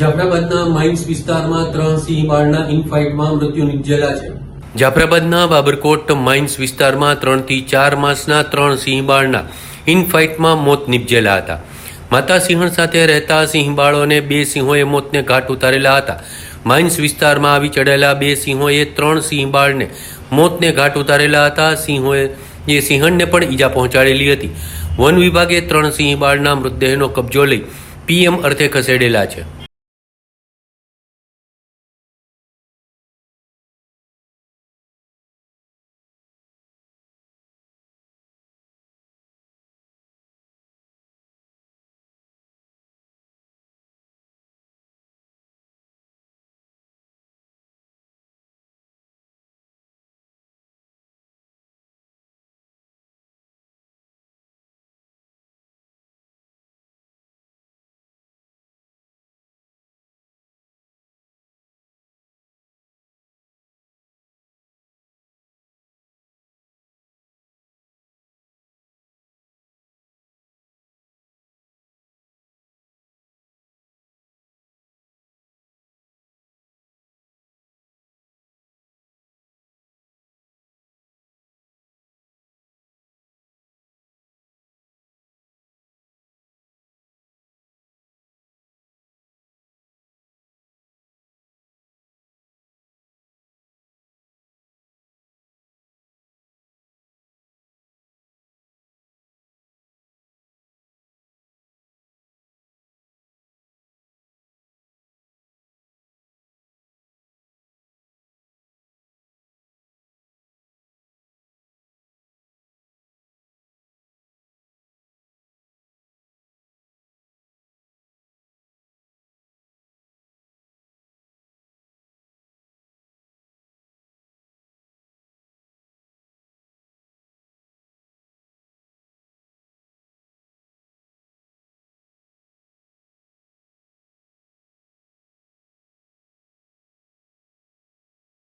જાફરાબાદના mines વિસ્તારમાં ત્રણ સિંહ બાળના ઇનફાઇટમાં મૃત્યુ નિપજેલા છે. જાફરાબાદના બાબરકોટ માઇન્સ વિસ્તારમાં ત્રણથી ચાર માસના ત્રણ સિંહ બાળના ઇનફાઇટમાં મોત નિપજેલા હતા. માતા સિંહણ સાથે રહેતા સિંહ બાળોને બે સિંહોએ મોતને ઘાટ ઉતારેલા હતા. માઇન્સ વિસ્તારમાં આવી ચડેલા બે સિંહોએ ત્રણ સિંહ બાળને મોતને ઘાટ ઉતારેલા હતા. સિંહોએ, એ સિંહણને પણ ઈજા પહોંચાડેલી હતી. વન વિભાગે ત્રણ સિંહ બાળના મૃતદેહનો કબજો લઈ પીએમ અર્થે ખસેડેલા છે.